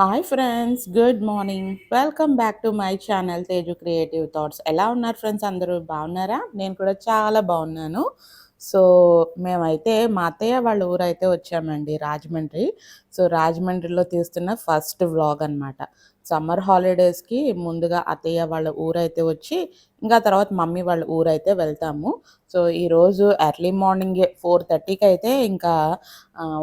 Hi friends good morning welcome back to my channel Teju creative thoughts ఎలా ఉన్నారు friends అందరూ? బాగున్నారా? నేను కూడా చాలా బాగున్నాను. సో మేమైతే మా అత్తయ్య వాళ్ళ ఊరైతే వచ్చామండి రాజమండ్రి. సో రాజమండ్రిలో తీస్తున్న ఫస్ట్ వ్లాగ్ అనమాట సమ్మర్ హాలిడేస్కి ముందుగా అత్తయ్య వాళ్ళ ఊరైతే వచ్చి ఇంకా తర్వాత మమ్మీ వాళ్ళ ఊరైతే వెళ్తాము. సో ఈరోజు ఎర్లీ మార్నింగ్ ఫోర్ థర్టీకి అయితే ఇంకా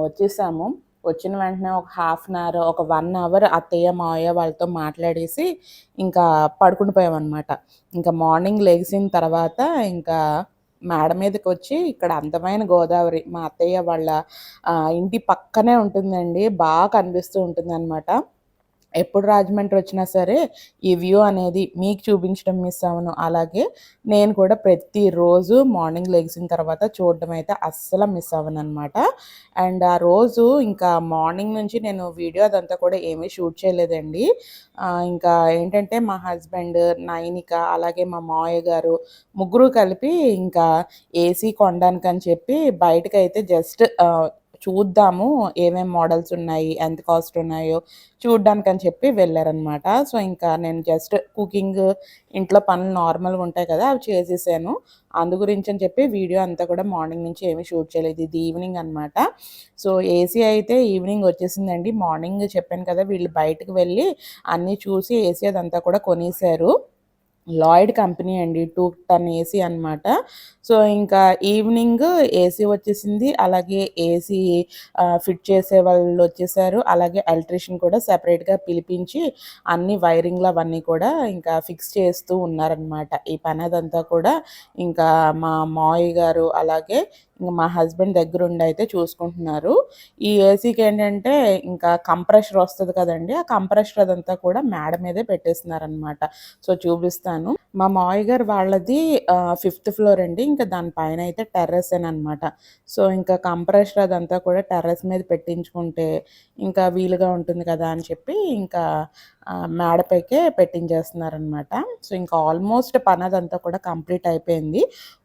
వచ్చేసాము. వచ్చిన వెంటనే ఒక హాఫ్ అన్ అవర్ ఒక వన్ అవర్ అత్తయ్య మావయ్య వాళ్ళతో మాట్లాడేసి ఇంకా పడుకుని పోయామన్నమాట. ఇంకా మార్నింగ్ లేచిన తర్వాత ఇంకా మేడ మీదకి వచ్చి ఇక్కడ అందమైన గోదావరి మా అత్తయ్య వాళ్ళ ఇంటి పక్కనే ఉంటుందండి. బాగా కనిపిస్తూ ఉంటుంది అనమాట ఎప్పుడు రాజమండ్రి వచ్చినా సరే ఈ వ్యూ అనేది మీకు చూపించడం మిస్ అవ్వను. అలాగే నేను కూడా ప్రతిరోజు మార్నింగ్ లెగిసిన తర్వాత చూడడం అయితే అస్సలు మిస్ అవ్వను అనమాట అండ్ ఆ రోజు ఇంకా మార్నింగ్ నుంచి నేను వీడియో అదంతా కూడా ఏమీ షూట్ చేయలేదండి. ఇంకా ఏంటంటే మా హస్బెండ్ నైనిక అలాగే మా మావయ్య గారు ముగ్గురు కలిపి ఇంకా ఏసీ కొనడానికి అని చెప్పి బయటకైతే జస్ట్ చూద్దాము ఏమేమి మోడల్స్ ఉన్నాయి ఎంత కాస్ట్ ఉన్నాయో చూడ్డానికి అని చెప్పి వెళ్ళారనమాట సో ఇంకా నేను జస్ట్ కుకింగ్ ఇంట్లో పనులు నార్మల్గా ఉంటాయి కదా అవి చేసేసాను. అందు గురించి అని చెప్పి వీడియో అంతా కూడా మార్నింగ్ నుంచి ఏమీ షూట్ చేయలేదు. ఇది ఈవినింగ్ అనమాట సో ఏసీ అయితే ఈవినింగ్ వచ్చేసిందండి. మార్నింగ్ చెప్పాను కదా వీళ్ళు బయటకు వెళ్ళి అన్నీ చూసి ఏసీ అదంతా కూడా కొనేసారు. లాయిడ్ కంపెనీ అండి. టూ టన్ ఏసీ అనమాట సో ఇంకా ఈవినింగ్ ఏసీ వచ్చేసింది. అలాగే ఏసీ ఫిట్ చేసే వాళ్ళు వచ్చేసారు. అలాగే ఎలక్ట్రీషియన్ కూడా సెపరేట్గా పిలిపించి అన్ని వైరింగ్లు అవన్నీ కూడా ఇంకా ఫిక్స్ చేస్తూ ఉన్నారనమాట ఈ పని అదంతా కూడా ఇంకా మా మాయ్ గారు అలాగే ఇంకా మా హస్బెండ్ దగ్గర ఉండి అయితే చూసుకుంటున్నారు. ఈ ఏసీకి ఏంటంటే ఇంకా కంప్రెషర్ వస్తుంది కదండి ఆ కంప్రెషర్ అదంతా కూడా మేడ మీదే పెట్టేస్తున్నారనమాట సో చూపిస్తాను. మా మావయ్య గారు వాళ్ళది ఫిఫ్త్ ఫ్లోర్ అండి. ఇంకా దానిపైన అయితే టెర్రస్ అని అనమాట సో ఇంకా కంప్రెషర్ అదంతా కూడా టెర్రస్ మీద పెట్టించుకుంటే ఇంకా వీలుగా ఉంటుంది కదా అని చెప్పి ఇంకా మేడపైకే పెట్టించేస్తున్నారనమాట సో ఇంకా ఆల్మోస్ట్ పని అదంతా కూడా కంప్లీట్ అయిపోయింది.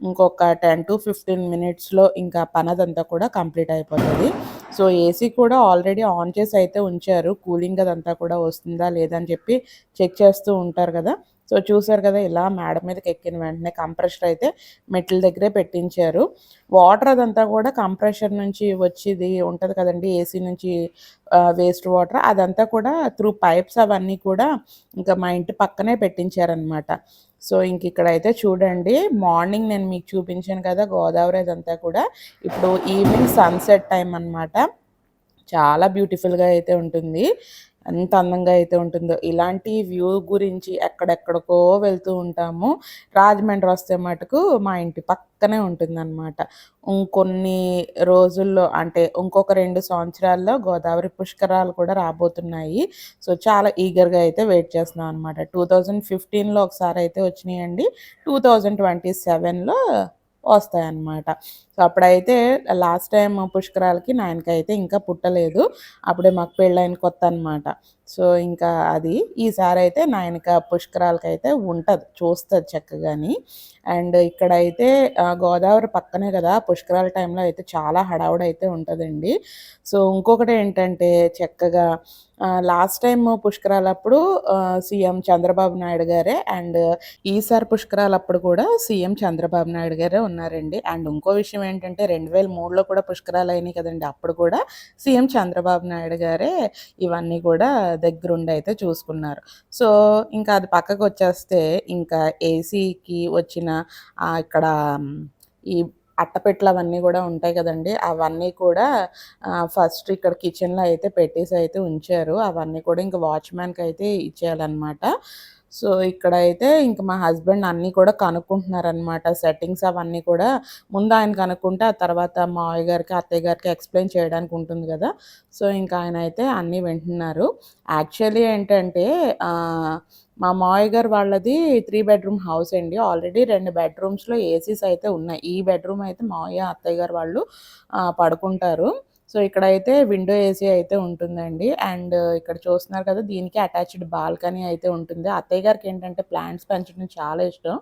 ఇంకొక టెన్ టు ఫిఫ్టీన్ మినిట్స్లో ఇంకా పని అదంతా కూడా కంప్లీట్ అయిపోతుంది. సో ఏసీ కూడా ఆల్రెడీ ఆన్ చేసి అయితే ఉంచారు. కూలింగ్ అదంతా కూడా వస్తుందా లేదని చెప్పి చెక్ చేస్తూ ఉంటారు కదా. సో చూసారు కదా ఇలా మేడ మీదకి ఎక్కిన వెంటనే కంప్రెషర్ అయితే మెట్ల దగ్గరే పెట్టించారు. వాటర్ అదంతా కూడా కంప్రెషర్ నుంచి వచ్చేది ఉంటుంది కదండి ఏసీ నుంచి వేస్ట్ వాటర్ అదంతా కూడా త్రూ పైప్స్ అవన్నీ కూడా ఇంకా మా ఇంటి పక్కనే పెట్టించారనమాట సో ఇంక ఇక్కడైతే చూడండి మార్నింగ్ నేను మీకు చూపించాను కదా గోదావరి అదంతా కూడా. ఇప్పుడు ఈవినింగ్ సన్సెట్ టైం అనమాట చాలా బ్యూటిఫుల్గా అయితే ఉంటుంది. ఎంత అందంగా అయితే ఉంటుందో. ఇలాంటి వ్యూ గురించి ఎక్కడెక్కడికో వెళ్తూ ఉంటాము. రాజమండ్రి వస్తే మటుకు మా ఇంటి పక్కనే ఉంటుందన్నమాట. ఇంకొన్ని రోజుల్లో అంటే ఇంకొక రెండు సంవత్సరాల్లో గోదావరి పుష్కరాలు కూడా రాబోతున్నాయి. సో చాలా ఈగర్గా అయితే వెయిట్ చేస్తున్నాం అనమాట టూ థౌజండ్ ఫిఫ్టీన్లో ఒకసారి అయితే వచ్చినాయండి. టూ థౌజండ్ ట్వంటీ సెవెన్లో వస్తాయన్నమాట. సో అప్పుడైతే లాస్ట్ టైం పుష్కరాలకి నాయనకి అయితే ఇంకా పుట్టలేదు. అప్పుడే మాకు పెళ్ళైన కొత్త అనమాట సో ఇంకా అది ఈసారి అయితే నాయనక పుష్కరాలకి అయితే ఉంటుంది చూస్తుంది చక్కగాని. అండ్ ఇక్కడైతే గోదావరి పక్కనే కదా పుష్కరాల టైంలో అయితే చాలా హడావుడైతే ఉంటుందండి. సో ఇంకొకటి ఏంటంటే చక్కగా లాస్ట్ టైం పుష్కరాలప్పుడు సీఎం చంద్రబాబు నాయుడు గారే అండ్ ఈసారి పుష్కరాలప్పుడు కూడా సీఎం చంద్రబాబు నాయుడు గారే ఉన్నారండి. అండ్ ఇంకో విషయం ఏంటంటే రెండు వేల మూడులో కూడా పుష్కరాలు అయినాయి కదండి. అప్పుడు కూడా సీఎం చంద్రబాబు నాయుడు గారే ఇవన్నీ కూడా దగ్గరుండి అయితే చూసుకున్నారు. సో ఇంకా అది పక్కకు వచ్చేస్తే ఇంకా ఏసీకి వచ్చిన ఇక్కడ ఈ అట్టపెట్టలు అవన్నీ కూడా ఉంటాయి కదండి. అవన్నీ కూడా ఫస్ట్ ఇక్కడ కిచెన్లో అయితే పెట్టేసి అయితే ఉంచారు. అవన్నీ కూడా ఇంకా వాచ్మ్యాన్కి అయితే ఇచ్చేయాలన్నమాట. సో ఇక్కడ అయితే ఇంకా మా హస్బెండ్ అన్నీ కూడా కనుక్కుంటున్నారనమాట సెట్టింగ్స్ అవన్నీ కూడా ముందు ఆయన కనుక్కుంటే ఆ తర్వాత మావయ్య గారికి అత్తయ్య గారికి ఎక్స్ప్లెయిన్ చేయడానికి ఉంటుంది కదా. సో ఇంకా ఆయన అయితే అన్నీ వింటున్నారు. యాక్చువల్లీ ఏంటంటే మా మావయ్య గారు వాళ్ళది త్రీ బెడ్రూమ్ హౌస్ అండి. ఆల్రెడీ రెండు బెడ్రూమ్స్లో ఏసీస్ అయితే ఉన్నాయి. ఈ బెడ్రూమ్ అయితే మావయ్య అత్తయ్య గారు వాళ్ళు పడుకుంటారు. సో ఇక్కడ అయితే విండో ఏసీ అయితే ఉంటుందండి. అండ్ ఇక్కడ చూస్తున్నారు కదా దీనికి అటాచ్డ్ బాల్కనీ అయితే ఉంటుంది. అత్తయ్య గారికి ఏంటంటే ప్లాంట్స్ పెంచడం చాలా ఇష్టం.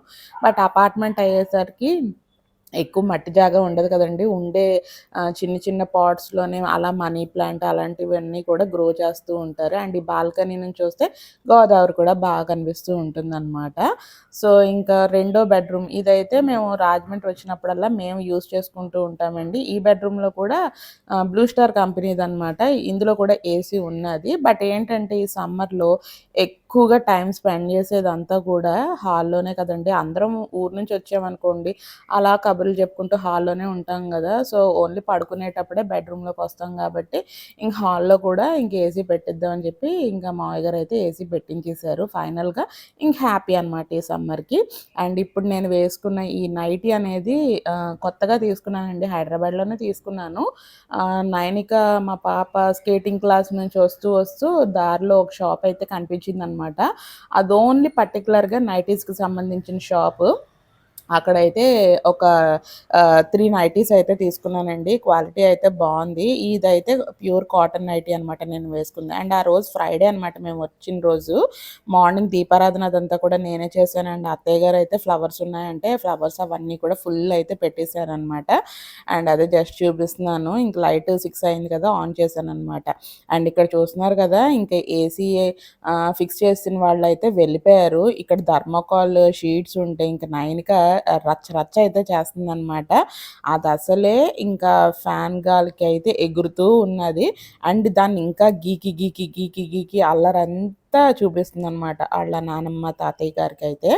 బట్ అపార్ట్మెంట్ అయ్యేసరికి ఎక్కువ మట్టి జాగా ఉండదు కదండి ఉండే చిన్న చిన్న పాట్స్‌లోనే అలా మనీ ప్లాంట్ అలాంటివన్నీ కూడా గ్రో చేస్తూ ఉంటారు. అండ్ ఈ బాల్కనీ నుంచి చూస్తే గోదావరి కూడా బాగా కనిపిస్తూ ఉంటుందనమాట. సో, ఇంకా రెండో బెడ్‌రూమ్ ఇదైతే మేము రాజమండ్రి వచ్చినప్పుడల్లా మేము యూస్ చేసుకుంటూ ఉంటామండి. ఈ బెడ్‌రూమ్‌లో కూడా బ్లూ స్టార్ కంపెనీది అనమాట ఇందులో కూడా ఏసీ ఉన్నది. బట్ ఏంటంటే ఈ సమ్మర్‌లో ఎక్కువగా టైం స్పెండ్ చేసేదంతా కూడా హాల్లోనే కదండి అందరం ఊరు నుంచి వచ్చామనుకోండి అలా కబుర్లు చెప్పుకుంటూ హాల్లోనే ఉంటాం కదా! సో, ఓన్లీ పడుకునేటప్పుడే బెడ్‌రూమ్‌లోకి వస్తాం కాబట్టి ఇంక హాల్‌లో కూడా ఇంక ఏసీ పెట్టిద్దాం అని చెప్పి ఇంకా మామయ్య గారు అయితే ఏసీ పెట్టించేశారు ఫైనల్‌గా. ఇంక హ్యాపీ అనమాట ఈ సమ్మర్‌కి. అండ్ ఇప్పుడు నేను వేసుకున్న ఈ నైటీ అనేది కొత్తగా తీసుకున్నానండి. హైదరాబాద్‌లోనే తీసుకున్నాను. నైనిక మా పాప స్కేటింగ్ క్లాస్ నుంచి వస్తూ వస్తూ దారిలో ఒక షాప్ అయితే కనిపించిందనమాట. అది ఓన్లీ పర్టిక్యులర్‌గా నైటీస్‌కి సంబంధించిన షాపు. అక్కడైతే ఒక త్రీ నైటీస్ అయితే తీసుకున్నానండి. క్వాలిటీ అయితే బాగుంది ఇదైతే ప్యూర్ కాటన్ నైటీ అనమాట నేను వేసుకుంది. అండ్ ఆ రోజు ఫ్రైడే అనమాట మేము వచ్చిన రోజు. మార్నింగ్ దీపారాధన అదంతా కూడా నేనే చేశానండి. అత్తయ్య గారు అయితే ఫ్లవర్స్ ఉన్నాయంటే ఫ్లవర్స్ అవన్నీ కూడా ఫుల్ అయితే పెట్టేశారనమాట. అండ్ అదే జస్ట్ చూపిస్తున్నాను. ఇంక లైట్ సిక్స్ అయింది కదా! ఆన్ చేశాననమాట. అండ్ ఇక్కడ చూస్తున్నారు కదా! ఇంకా ఏసీ ఫిక్స్ చేసిన వాళ్ళు అయితే వెళ్ళిపోయారు. ఇక్కడ ధర్మకాల్ షీట్స్ ఉంటే ఇంకా నైనిక రచ్చ రచ్చ అయితే చేస్తుందనమాట. అదసలే ఇంకా ఫ్యాన్ గాలికి అయితే ఎగురుతూ ఉన్నది. అండ్ దాన్ని ఇంకా గీకి, గీకి, గీకి, గీకి అల్లరంతా చూపిస్తుంది అనమాట వాళ్ళ నానమ్మ, తాతయ్య గారికి అయితే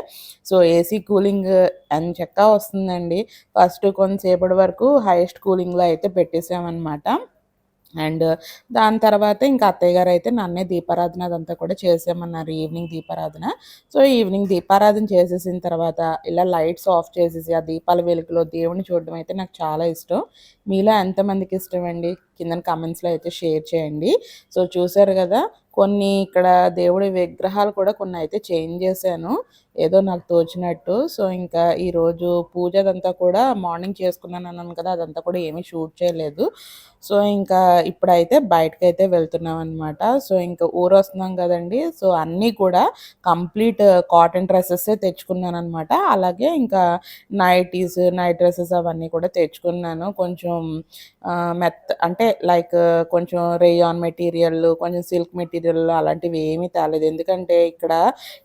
సో, ఏసీ కూలింగ్ ఎంచక్కా వస్తుందండి. ఫస్ట్ కొంతసేపటి వరకు హైయెస్ట్ కూలింగ్‌లో అయితే పెట్టేసామన్నమాట అండ్ దాని తర్వాత ఇంకా అత్తయ్య అయితే నన్నే దీపారాధన అదంతా కూడా చేసామన్నారు ఈవినింగ్ దీపారాధన. సో, ఈవినింగ్ దీపారాధన చేసేసిన తర్వాత ఇలా లైట్స్ ఆఫ్ చేసేసి ఆ దీపాల వెలుగులో దేవుని చూడడం అయితే నాకు చాలా ఇష్టం. మీలో ఎంతమందికి ఇష్టం అండి కిందన కమెంట్స్లో అయితే షేర్ చేయండి. సో, చూసారు కదా కొన్ని ఇక్కడ దేవుడి విగ్రహాలు కూడా కొన్ని అయితే చేంజ్ చేశాను. ఏదో నాకు తోచినట్టు. సో, ఇంకా ఈరోజు పూజ అదంతా కూడా మార్నింగ్ చేసుకున్నాను అన్నాను కదా! అదంతా కూడా ఏమీ షూట్ చేయలేదు. సో, ఇంకా ఇప్పుడైతే బయటకైతే వెళ్తున్నామనమాట. సో, ఇంకా ఊరు వస్తున్నాం కదండి సో, అన్నీ కూడా కంప్లీట్ కాటన్ డ్రెస్సెస్ తెచ్చుకున్నాను అనమాట అలాగే ఇంకా నైటీస్, నైట్ డ్రెస్సెస్ అవన్నీ కూడా తెచ్చుకున్నాను. కొంచెం మెత్త అంటే లైక్ కొంచెం రేయాన్ మెటీరియల్, కొంచెం సిల్క్ మెటీరియల్ అలాంటివి ఏమీ తేలేదు. ఎందుకంటే ఇక్కడ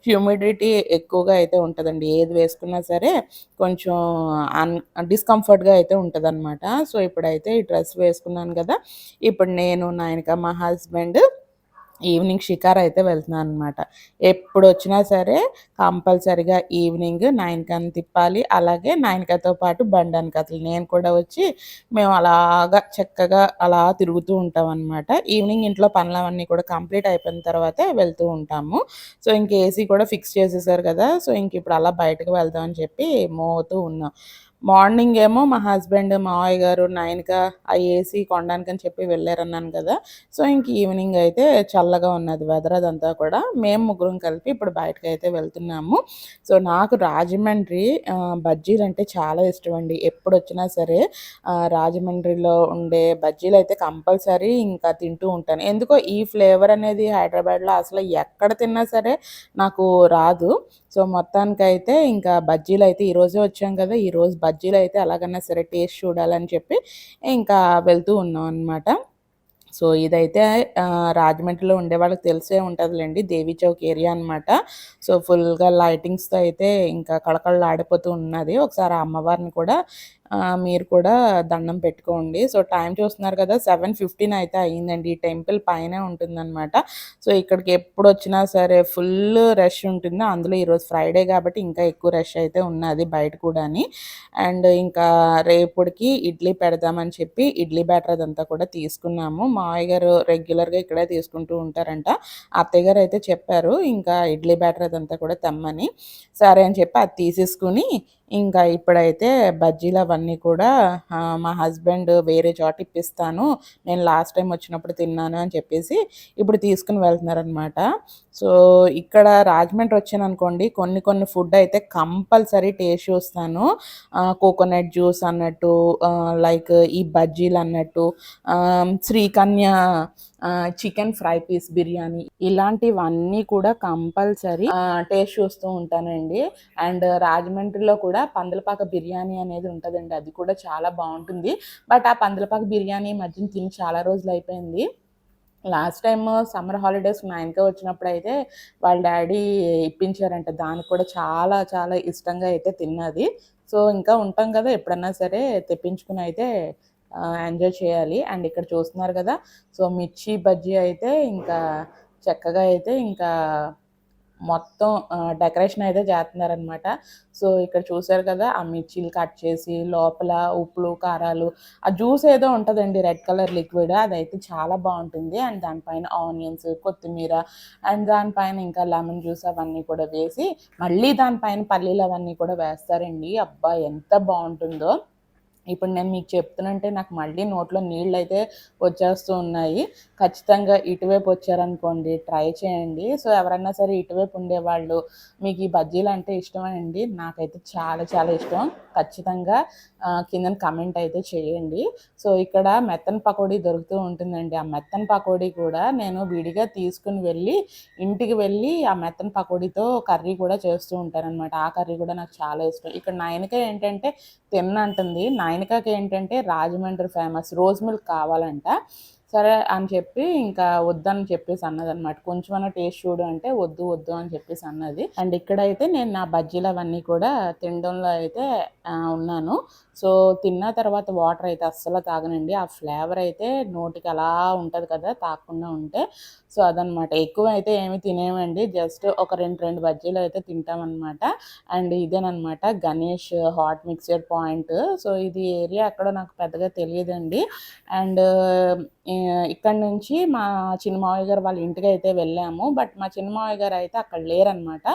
హ్యూమిడిటీ ఎక్కువగా అయితే ఉంటుందండి ఏది వేసుకున్నా సరే కొంచెం అన్ డిస్కంఫర్ట్‌గా అయితే ఉంటదనమాట. సో, ఇప్పుడైతే ఈ డ్రెస్ వేసుకున్నాను కదా ఇప్పుడు నేను, నాయనక మా హస్బెండ్ ఈవినింగ్ షికార్ అయితే వెళ్తున్నాను అనమాట ఎప్పుడొచ్చినా సరే కంపల్సరిగా ఈవినింగ్ నయనికని తిప్పాలి. అలాగే నయనికతో పాటు బండని కథలు నేను కూడా వచ్చి మేము అలాగా చక్కగా అలా తిరుగుతూ ఉంటాం అనమాట ఈవినింగ్ ఇంట్లో పనులవన్నీ కూడా కంప్లీట్ అయిపోయిన తర్వాతే వెళ్తూ ఉంటాము. సో, ఇంక ఏసీ కూడా ఫిక్స్ చేసేసారు కదా! సో, ఇంక ఇప్పుడు అలా బయటకు వెళ్దాం అని చెప్పి మోతూ ఉన్నాం. మార్నింగ్ ఏమో మా హస్బెండ్, మావయ్య గారు, నైన్గా ఆ ఏసీ కొనడానికి అని చెప్పి వెళ్ళారన్నాను కదా! సో, ఇంక ఈవినింగ్ అయితే చల్లగా ఉన్నది వెదర్ అదంతా కూడా. మేము ముగ్గురం కలిపి ఇప్పుడు బయటకైతే వెళ్తున్నాము. సో, నాకు రాజమండ్రి బజ్జీలు అంటే చాలా ఇష్టం అండి ఎప్పుడొచ్చినా సరే రాజమండ్రిలో ఉండే బజ్జీలు అయితే కంపల్సరీ ఇంకా తింటూ ఉంటాను. ఎందుకో ఈ ఫ్లేవర్ అనేది హైదరాబాద్‌లో అసలు ఎక్కడ తిన్నా సరే నాకు రాదు. సో, మొత్తానికైతే ఇంకా బజ్జీలు అయితే ఈరోజే వచ్చాం కదా! ఈరోజు బజ్జీలు అయితే అలాగన్నా సరే టేస్ట్ చూడాలని చెప్పి ఇంకా వెళ్తూ ఉన్నాం అనమాట. సో, ఇదైతే రాజమండ్రిలో రాజమండ్రిలో ఉండేవాళ్ళకి తెలిసే ఉంటుందిలేండి దేవి చౌక్ ఏరియా అనమాట. సో, ఫుల్‌గా లైటింగ్స్‌తో అయితే ఇంకా కళకళలాడిపోతూ ఉన్నది. ఒకసారి ఆ అమ్మవారిని కూడా మీరు కూడా దండం పెట్టుకోండి. సో, టైం చూస్తున్నారు కదా! 7:15 అయితే అయిందండి. ఈ టెంపుల్ పైనే ఉంటుందనమాట. సో, ఇక్కడికి ఎప్పుడు వచ్చినా సరే ఫుల్ రష్ ఉంటుంది. అందులో ఈరోజు ఫ్రైడే కాబట్టి ఇంకా ఎక్కువ రష్ అయితే ఉన్నది బయట కూడాని. అండ్ ఇంకా రేపుడికి ఇడ్లీ పెడదామని చెప్పి ఇడ్లీ బ్యాటర్ అదంతా కూడా తీసుకున్నాము. మావయ్య గారు రెగ్యులర్‌గా ఇక్కడే తీసుకుంటూ ఉంటారంట. అత్తయ్య గారు అయితే చెప్పారు ఇంకా ఇడ్లీ బ్యాటర్ అదంతా కూడా తెమ్మని. సరే అని చెప్పి అది తీసేసుకొని ఇంకా ఇప్పుడైతే బజ్జీలు అవన్నీ కూడా మా హస్బెండ్ వేరే చోట ఇప్పిస్తాను. నేను లాస్ట్ టైం వచ్చినప్పుడు తిన్నాను అని చెప్పేసి ఇప్పుడు తీసుకుని వెళ్తున్నారనమాట. సో, ఇక్కడ రాజమండ్రి వచ్చాననుకోండి కొన్ని కొన్ని ఫుడ్ అయితే కంపల్సరీ టేస్ట్ చూస్తాను. కోకోనట్ జ్యూస్ అన్నట్టు లైక్ ఈ బజ్జీలు అన్నట్టు Srikanya chicken fry piece biryani ఇలాంటివన్నీ కూడా కంపల్సరీ టేస్ట్ చూస్తూ ఉంటానండి. అండ్ రాజమండ్రిలో కూడా పందలపాక బిర్యానీ అనేది ఉంటుందండి. అది కూడా చాలా బాగుంటుంది. బట్ ఆ పందలపాక బిర్యానీ మధ్యన తిని చాలా రోజులు అయిపోయింది. లాస్ట్ టైం సమ్మర్ హాలిడేస్ మా ఆయనకే వచ్చినప్పుడు అయితే వాళ్ళ డాడీ ఇప్పించారంట. దానికి కూడా చాలా చాలా ఇష్టంగా అయితే తిన్నది. సో ఇంకా ఉంటాం కదా ఎప్పుడన్నా సరే తెప్పించుకుని అయితే ఎంజాయ్ చేయాలి. అండ్ ఇక్కడ చూస్తున్నారు కదా సో మిర్చి బజ్జీ అయితే ఇంకా చక్కగా అయితే ఇంకా మొత్తం డెకరేషన్ అయితే చేస్తున్నారనమాట సో ఇక్కడ చూసారు కదా ఆ మిర్చీలు కట్ చేసి లోపల ఉప్పులు కారాలు ఆ జ్యూస్ ఏదో ఉంటుందండి రెడ్ కలర్ లిక్విడ్ అదైతే చాలా బాగుంటుంది. అండ్ దానిపైన ఆనియన్స్ కొత్తిమీర అండ్ దానిపైన ఇంకా లెమన్ జ్యూస్ అవన్నీ కూడా వేసి మళ్ళీ దానిపైన పల్లీలు అవన్నీ కూడా వేస్తారండి. అబ్బా ఎంత బాగుంటుందో. ఇప్పుడు నేను మీకు చెప్తున్నంటే నాకు మళ్ళీ నోట్లో నీళ్ళు అయితే వచ్చేస్తూ ఉన్నాయి. ఖచ్చితంగా ఇటువైపు వచ్చారనుకోండి ట్రై చేయండి. సో ఎవరన్నా సరే ఇటువైపు ఉండేవాళ్ళు మీకు ఈ బజ్జీలు అంటే ఇష్టమేనండి. నాకైతే చాలా చాలా ఇష్టం. ఖచ్చితంగా కింద కమెంట్ అయితే చేయండి. సో ఇక్కడ మెత్తన్ పకోడీ దొరుకుతూ ఉంటుందండి. ఆ మెత్తన్ పకోడీ కూడా నేను విడిగా తీసుకుని వెళ్ళి ఇంటికి వెళ్ళి ఆ మెత్తన్ పకోడీతో కర్రీ కూడా చేస్తూ ఉంటానన్నమాట ఆ కర్రీ కూడా నాకు చాలా ఇష్టం. ఇక్కడ నాయనక ఏంటంటే తిన్నంటుంది వెనకకి ఏంటంటే రాజమండ్రి ఫేమస్ రోజ్ మిల్క్ కావాలంట. సరే అని చెప్పి ఇంకా వద్దని చెప్పేసి అన్నది అనమాట కొంచెమన్నా టేస్ట్ చూడు అంటే వద్దు వద్దు అని చెప్పేసి అన్నది. అండ్ ఇక్కడైతే నేను నా బజ్జీలు అవన్నీ కూడా తినడంలో అయితే ఉన్నాను. సో తిన్న తర్వాత వాటర్ అయితే అస్సలు తాగనండి. ఆ ఫ్లేవర్ అయితే నోటికి అలా ఉంటుంది కదా తాగకుండా ఉంటే. సో అదనమాట ఎక్కువ అయితే ఏమి తినేమండి. జస్ట్ ఒక రెండు రెండు బజ్జీలు అయితే తింటామన్నమాట. And ఇదేనమాట Ganesh hot mixture point. So ఇది ఏరియా ఎక్కడో నాకు పెద్దగా తెలియదండి. అండ్ ఇక్కడ నుంచి మా చిన్నమావయ్య గారు వాళ్ళ ఇంటికి అయితే వెళ్ళాము. బట్ మా చిన్నమావయ్య గారు అయితే అక్కడ లేరనమాట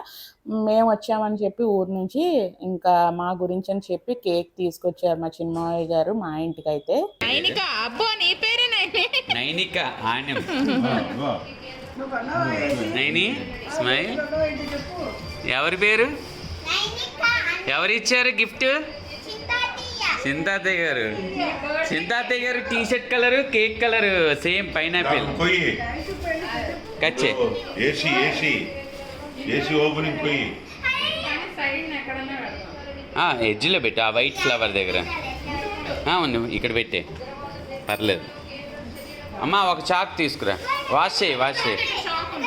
మేము వచ్చామని చెప్పి ఊరు నుంచి ఇంకా మా గురించి అని చెప్పి కేక్ తీసుకొచ్చారు మా చిన్నమావయ్య గారు మా ఇంటికి అయితే. నైనిక అబ్బో నీ పేరే నైని. నైనిక ఆణ్యం నైని స్మైల్. ఎవరి పేరు? ఎవరు ఇచ్చారు గిఫ్ట్? సింతాతయ్య గారు. సింతాతయ్య గారు T shirt colour cake colour same pineapple. కొయ్యి Kachche. AC AC. AC opening ఎడ్జ్లో పెట్టు ఆ వైట్ ఫ్లవర్ దగ్గర. ఉంది ఇక్కడ పెట్టే. పర్లేదు. అమ్మా ఒక చాక్ తీసుకురా. వాష్ చేయి వాష్ చేయి.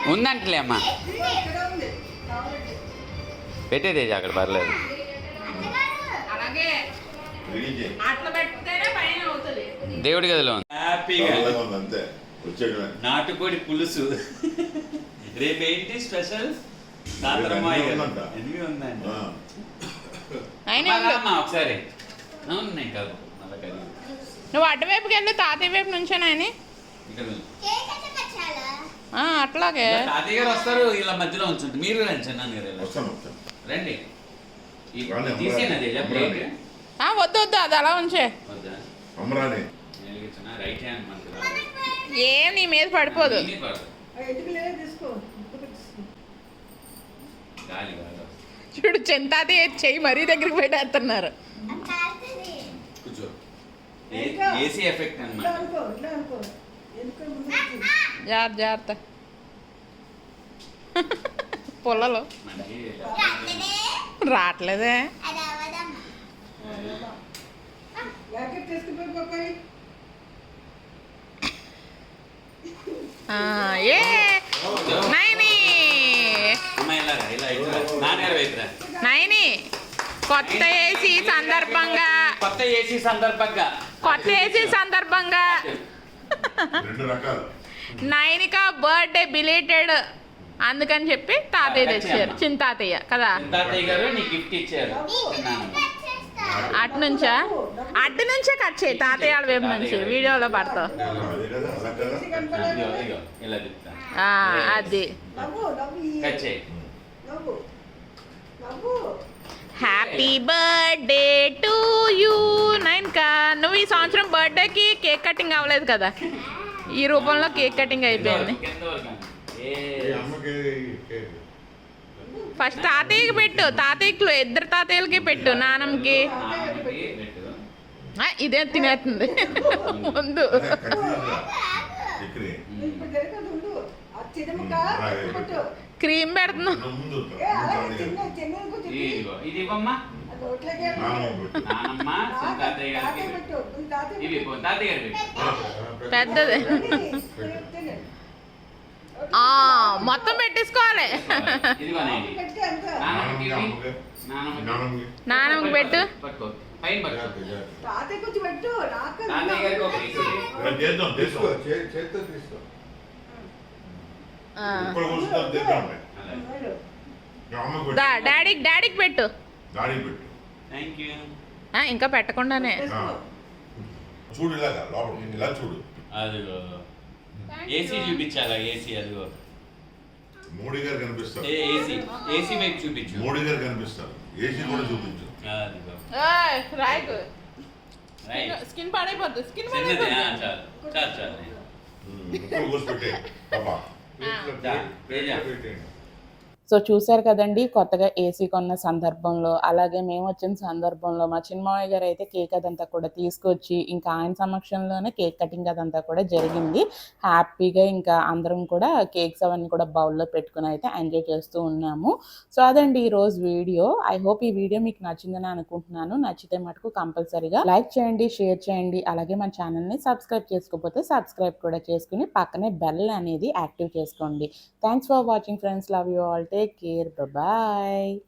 ఉందంటలే అమ్మా. పెట్టేదేజీ అక్కడ పర్లేదు. దేవుడి గదిలో హ్యాపీగా. అంతే. నాటుకోడి పులుసు. రేపు ఏంటి స్పెషల్. ఎనిమిది ఉందండి ఒకసారి. కాదు. మళ్ళా నువ్వు అటువైపుకి వెళ్ళు తాతయ్య వైపు నుంచోనాయని ఇక్కడ ఉంది. ఆ, అట్లాగే. తాతయ్య గారు వస్తారు ఇలా మధ్యలో ఉంచుంటారు. మీరు రండి చిన్నాన్న గారు. రండి. తీసేనది వద్దు వద్దు అది అలా ఉంచే. వద్దా? అమరాని. వెలిగించనా? రైట్ హ్యాండ్ మనకి రాదు. ఏం నీ మీద పడిపోదు. చూడు చెంతాది చెయ్యి మరీ దగ్గరికి పెట్టేస్తున్నారు కూర్చో. ఏ- ఏసీ ఎఫెక్ట్ అన్నమాట. జాగ్రత్త జాగ్రత్త. పొలలో. రావట్లేదే ఆ, ఏ నైని. నైని కొత్త ఏసీ సందర్భంగా కొత్త ఏసీ సందర్భంగా కొత్త ఏసీ సందర్భంగా నైనిక బర్త్డే బిలేటెడ్ అందుకని చెప్పి తాతయ్య తెచ్చారు. చింతాతయ్య కదా? తాతయ్య గారు నీ గిఫ్ట్ ఇచ్చారు. నాన్న. అటు నుంచా? అటు నుంచే కట్ చేయి. తాతయ్య వాళ్ళ వైపు నుంచి. వీడియోలో పడతావు అదే. Happy birthday to you Nainika నువ్వు ఈ సంవత్సరం బర్త్డేకి కేక్ కటింగ్ అవ్వలేదు కదా? ఈ రూపంలో కేక్ కటింగ్ అయిపోయింది కింద వరకు అండి. ఏ, ఈ అమ్మకి కేక్. ఫస్ట్ తాతయ్యకి పెట్టు తాతయ్యకి ఇద్దరు తాతయ్యలకి పెట్టు నానమ్మకి ఇదే తినేస్తుంది. ముందు. క్రీమ్ పెడుతున్నావు ముందు ఇదిగో ఇది ఇవ్వమ్మా. నానమ్మ చిన్న తాతయ్య గారికి ఇవి పో, తాతయ్య గారు పెట్టు. పెద్దది. మొత్తం పెట్టేసుకోవాలి. నానమ్మకి పెట్టు డాడీకి డాడీకి పెట్టు ఇంకా పెట్టకుండానే. చూడు ఇలా చూడు అదిగో ఏసీ చూపించాలా? ఏసీ అదిగో. మోడీ గారు కనిపిస్తారు. ఏ ఏసీ ఏసీ వైపు చూపించు. మోడీ గారు కనిపిస్తారు. ఏసీ కూడా చూపించు. అదిగో. రాయకు స్కిన్ పాడైపోద్ది. స్కిన్ చాలు. చాలు చాలు. పెట్టే పాపా. పెట్టేయండి. సో చూశారు కదండి కొత్తగా ఏసీ కొన్న సందర్భంలో. అలాగే మేము వచ్చిన సందర్భంలో మా చిన్నమావయ్య గారు అయితే కేక్ అదంతా కూడా తీసుకొచ్చి ఇంకా ఆయన సమక్షంలోనే కేక్ కటింగ్ అదంతా కూడా జరిగింది. హ్యాపీగా ఇంకా అందరం కూడా కేక్స్ అవన్నీ కూడా బౌల్లో పెట్టుకుని అయితే ఎంజాయ్ చేస్తూ ఉన్నాము. సో అదండి ఈరోజు వీడియో. ఐ హోప్ ఈ వీడియో మీకు నచ్చిందని అనుకుంటున్నాను. నచ్చితే మటుకు కంపల్సరీగా లైక్ చేయండి షేర్ చేయండి. అలాగే మన ఛానల్ని సబ్స్క్రైబ్ చేసుకోకపోతే సబ్స్క్రైబ్ కూడా చేసుకుని పక్కనే బెల్ అనేది యాక్టివ్ చేసుకోండి. Thanks for watching friends. Love you all. Take care. Bye-bye.